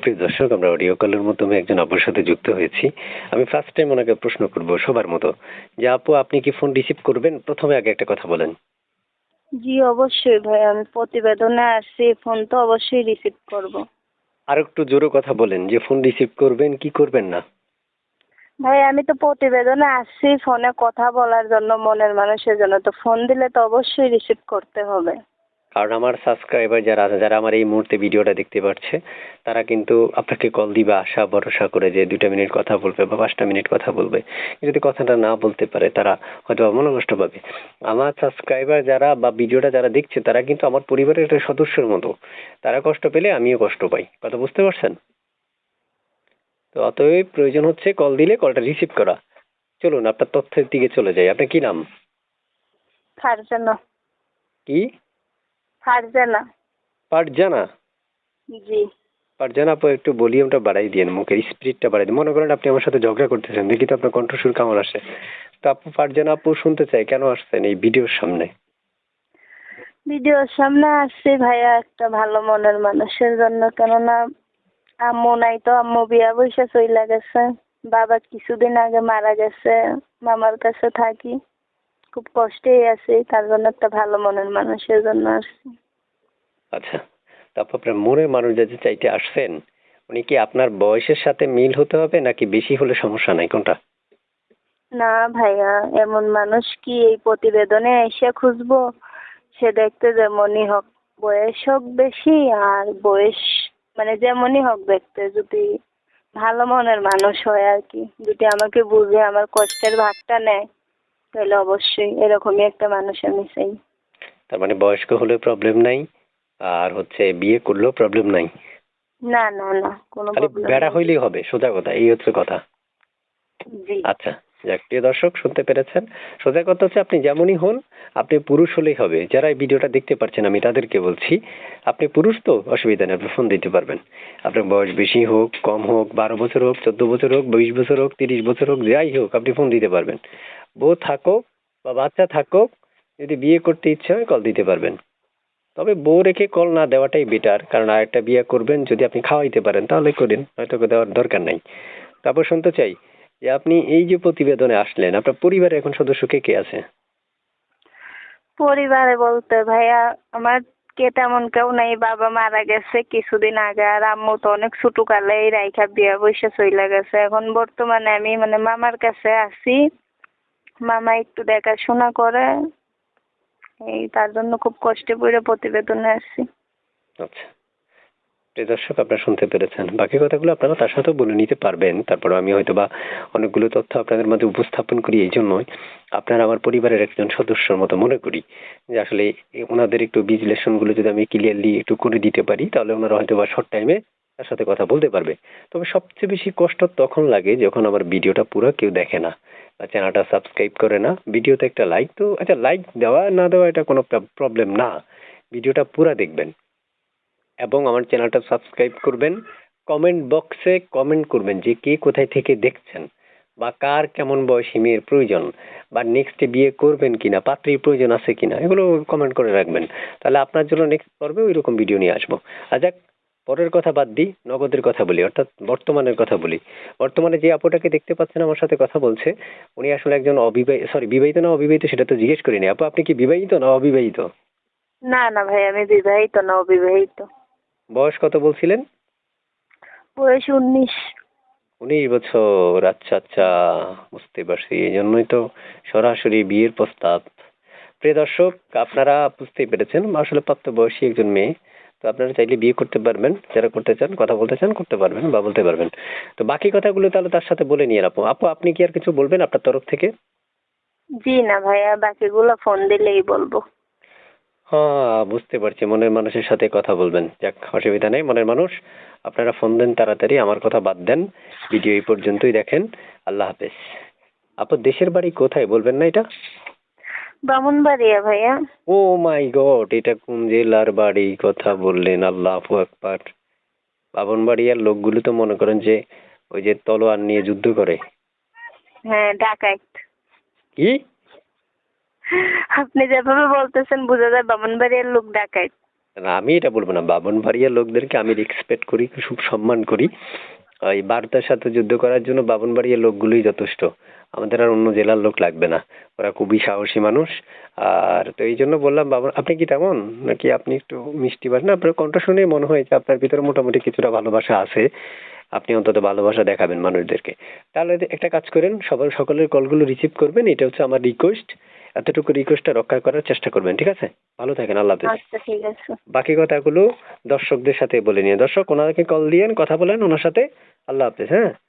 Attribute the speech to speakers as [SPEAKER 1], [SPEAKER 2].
[SPEAKER 1] প্রিয় দর্শক আমরা অডিও কলের মাধ্যমে একজন আপুর সাথে যুক্ত হয়েছি। আমি ফার্স্ট টাইম ওনাকে প্রশ্ন করব সবার মতো। যে আপু আপনি কি ফোন রিসিভ করবেন? প্রথমে আগে একটা কথা বলেন।
[SPEAKER 2] জি অবশ্যই ভাই আমি প্রতিবেদনে আসছি ফোন তো অবশ্যই রিসিভ করব।
[SPEAKER 1] আর একটু জোরে কথা বলেন যে ফোন রিসিভ করবেন কি করবেন না?
[SPEAKER 2] ভাই আমি তো প্রতিবেদনে আসছি ফোনে কথা বলার জন্য মনের মানুষের জন্য। তো ফোন দিলে তো অবশ্যই রিসিভ করতে হবে।
[SPEAKER 1] কারণ আমার সাবস্ক্রাইবার যারা আছে যারা আমার এই মুহূর্তে ভিডিওটা দেখতে পাচ্ছে তারা কিন্তু আপনাকে কল দিবে আশা ভরসা করে যে দুটা মিনিট কথা বলবে বা পাঁচটা মিনিট কথা বলবে। যদি কথাটা না বলতে পারে তারা হয়তো মনোকষ্ট পাবে। আমার সাবস্ক্রাইবার যারা বা ভিডিওটা যারা দেখছে তারা কিন্তু আমার পরিবারের একটা সদস্যের মতো। তারা কষ্ট পেলে আমিও কষ্ট পাই। কথা বুঝতে পারছেন? তো অতএব প্রয়োজন হচ্ছে কল দিলে কলটা রিসিভ করা। চলুন আপনার তথ্যের দিকে চলে যাই। আপনার কি নাম?
[SPEAKER 2] ফারজানা।
[SPEAKER 1] কি?
[SPEAKER 2] ফারজানা জি।
[SPEAKER 1] আপু একটু ভলিউমটা বাড়াই দিয়েন মুখের স্পিরিটটা বাড়াই দিন মনে করেন আপনি আমার সাথে ঝগড়া করতেছেন দেখি তো আপনার কণ্ঠস্বর কেমন আসে। তো আপু আপু শুনতে চাই কেন আসছেন এই ভিডিওর সামনে?
[SPEAKER 2] ভিডিওর সামনে আসছি ভাইয়া একটা ভালো মনের মানুষের জন্য কেননা আম্মু নাই তো আম্মু বিয়া বৈশা চইলা গেছে বাবা কিছুদিন আগে মারা গেছে মামার কাছে থাকি। খুব কষ্টেই আছি তার জন্য একটা ভালো মনের মানুষের জন্য আসছি
[SPEAKER 1] আচ্ছা তারপর আপনার মনের মানুষ যে চাইতে আসছেন উনি কি আপনার বয়সের সাথে মিল হতে হবে নাকি বেশি হলে সমস্যা নাই? কোনটা?
[SPEAKER 2] না ভাইয়া এমন মানুষ কি এই প্রতিবেদনে এসে খুঁজবো? সে দেখতে যেমনই হোক বয়স হোক বেশি আর বয়স মানে যেমনই হোক দেখতে যদি ভালো মনের মানুষ হয় আর কি যদি আমাকে বুঝে আমার কষ্টের ভাগটা নেয়। তাহলে অবশ্যই এরকমই একটা মানুষ আমি চাই।
[SPEAKER 1] তার মানে বয়স্ক হলে প্রবলেম নাই আর হচ্ছে বিয়ে করলেও প্রবলেম নাই?
[SPEAKER 2] না না না কোনো
[SPEAKER 1] খালি
[SPEAKER 2] problem
[SPEAKER 1] বেড়া
[SPEAKER 2] নেই।
[SPEAKER 1] হইলেই হবে সোজা কথা এই হচ্ছে কথা।
[SPEAKER 2] জি।
[SPEAKER 1] আচ্ছা যাক প্রিয় দর্শক শুনতে পেরেছেন? সোজা কথা হচ্ছে আপনি যেমনই হন আপনি পুরুষ হলেই হবে। যারা এই ভিডিওটা দেখতে পাচ্ছেন আমি তাদেরকে বলছি আপনি পুরুষ তো অসুবিধা নেই আপনি ফোন দিতে পারবেন। আপনার বয়স বেশি হোক কম হোক বারো বছর হোক চোদ্দ বছর হোক বিশ বছর হোক তিরিশ বছর হোক যাই হোক আপনি ফোন দিতে পারবেন। বউ থাকুক বা বাচ্চা থাকুক, যদি বিয়ে করতে ইচ্ছে হয় কল দিতে পারবেন। তবে বউ রেখে কল না দেওয়াটাই বেটার কারণ আরেকটা বিয়ে করবেন, যদি আপনি খাওয়াইতে পারেন, তাহলে করেন হয়তো দেওয়ার দরকার নাই। তারপর শুনতে চাই যে আপনি এই যে প্রতিবেদনে আসলেন, আপনার পরিবারে এখন সদস্য কে কে আছে?
[SPEAKER 2] পরিবারে বলতে ভাইয়া, আমার কে তেমন কেউ নেই, বাবা মারা গেছে কিছুদিন আগে, আর আম্মু তো অনেক ছোটো কালেই রাইখা বিয়া বৈশা চইলা গেছে। এখন বর্তমানে আমি মানে মামার কাছে আছি মামা একটু দেখাশোনা করে। এই তার জন্য খুব কষ্টে পড়ে প্রতিবেদনে আসছি।
[SPEAKER 1] আচ্ছা। প্রিয় দর্শক, আপনারা শুনতে পেরেছেন। বাকি কথাগুলো আপনারা তার সাথেও বলে নিতে পারবেন। তারপর আমি হয়তো বা অনেকগুলো তথ্য আপনাদের মধ্যে উপস্থাপন করি এই জন্যই। আপনারা আমার পরিবারের একজন সদস্যর মতো মনে করি যে আসলে ওনাদের একটু বিশ্লেষণগুলো যদি আমি ক্লিয়ারলি একটু করে দিতে পারি, তাহলে ওনারা হয়তো বা শর্ট টাইমে তার সাথে কথা বলতে পারবে। তবে সবচেয়ে বেশি কষ্ট তখন লাগে যখন আমার ভিডিওটা পুরো কেউ দেখে না। চ্যানেলটা সাবস্ক্রাইব করে না, ভিডিওতে একটা লাইক তো আচ্ছা লাইক দেওয়া না দেওয়া এটা কোনো প্রবলেম না। ভিডিওটা পুরো দেখবেন। এবং আমার চ্যানেলটা সাবস্ক্রাইব করবেন। কমেন্ট বক্সে কমেন্ট করবেন যে কে কোথায় থেকে দেখছেন বা কার কেমন বয়সী মেয়ের প্রয়োজন বা নেক্সটে বিয়ে করবেন কিনা, পাত্রীর প্রয়োজন আছে কিনা, এগুলো কমেন্ট করে রাখবেন। তাহলে আপনার জন্য নেক্সট পর্বে ওই রকম ভিডিও নিয়ে আসব। আর যাক পরের কথা বাদ দিই নগদের কথা বলি অর্থাৎ বর্তমানের কথা বলি। বর্তমানে যে আপুটাকে দেখতে পাচ্ছেন আমার সাথে কথা বলছে উনি আসলে একজন অবিবাহিত সরি বিবাহিত না অবিবাহিত সেটা তো জিজ্ঞেস করিনি। আপু আপনি কি বিবাহিত না অবিবাহিত?
[SPEAKER 2] না না ভাই আমি বিবাহিত না অবিবাহিত।
[SPEAKER 1] বয়স কত বলছিলেন?
[SPEAKER 2] বয়স উনিশ।
[SPEAKER 1] উনিশ বছর আচ্ছা আচ্ছা বুঝতে পারছি এই জন্যই তো সরাসরি বিয়ের প্রস্তাব। প্রিয় দর্শক আপনারা বুঝতেই পেরেছেন আসলে প্রাপ্তবয়সী একজন মেয়ে। তো আপনারা চাইলে বিয়ে করতে পারবেন যারা করতে চান কথা বলতে চান করতে পারবেন বা বলতে পারবেন। তো বাকি কথাগুলো তাহলে তার সাথে বলে নিয়ে আপু আপু আপনি কি আর কিছু বলবেন আপনার তরফ থেকে?
[SPEAKER 2] জি না ভাইয়া বাকিগুলো ফোন দিলেই বলব।
[SPEAKER 1] হ্যাঁ বুঝতে পারছি। মনের মানুষের সাথে কথা বলবেন। যাক অসুবিধা নেই মনের মানুষ। আপনারা ফোন দেন তাড়াতাড়ি আমার কথা বাদ দেন। ভিডিও এই পর্যন্তই দেখেন। আল্লাহ হাফেজ। আপু দেশের বাড়ি কোথায়? বলবেন না এটা?
[SPEAKER 2] বামুনবাড়িয়া ভাইয়া।
[SPEAKER 1] ও মাই গড এটা কোন জেলার বাড়ি? কথা বললেন আল্লাহ আকবার। বাবনবাড়িয়ার লোকগুলো তো মনে করেন যে ওই যে তলোয়ার নিয়ে যুদ্ধ করে।
[SPEAKER 2] হ্যাঁ ডাকাইত
[SPEAKER 1] কি?
[SPEAKER 2] আপনি যেভাবে বলতেছেন বোঝা যায় বামনবাড়িয়ার লোক ডাকাইত
[SPEAKER 1] না আমি এটা বলব না। বাবনবাড়িয়ার লোকদেরকে আমি রেসপেক্ট করি খুব সম্মান করি। এই বার্তার সাথে যুদ্ধ করার জন্য বাবনবাড়িয়ার লোকগুলোই যথেষ্ট। আমাদের আর অন্য জেলার লোক লাগবে না। ওরা খুবই সাহসী মানুষ। আর তো এই জন্য বললাম, বাবন, আপনি কি তেমন? নাকি আপনি একটু মিষ্টি ভাষা না, আপনার কণ্ঠ শুনে মনে হয় যে আপনার ভিতরে মোটামুটি কিছুটা ভালোবাসা আছে। আপনি অন্তত ভালোবাসা দেখাবেন মানুষদেরকে। তাহলে একটা কাজ করেন, সবার সকলের কলগুলো রিসিভ করবেন। এটা হচ্ছে আমার রিকোয়েস্ট এতটুকু রিকোয়েস্টটা রক্ষা করার চেষ্টা করবেন ঠিক আছে? ভালো থাকেন আল্লাহ হাফেজ।
[SPEAKER 2] আচ্ছা ঠিক আছে।
[SPEAKER 1] বাকি কথাগুলো দর্শকদের সাথে বলে নিয়ে দর্শক ওনাকে কল দিয়েন কথা বলেন ওনার সাথে আল্লাহ হাফেজ হ্যাঁ?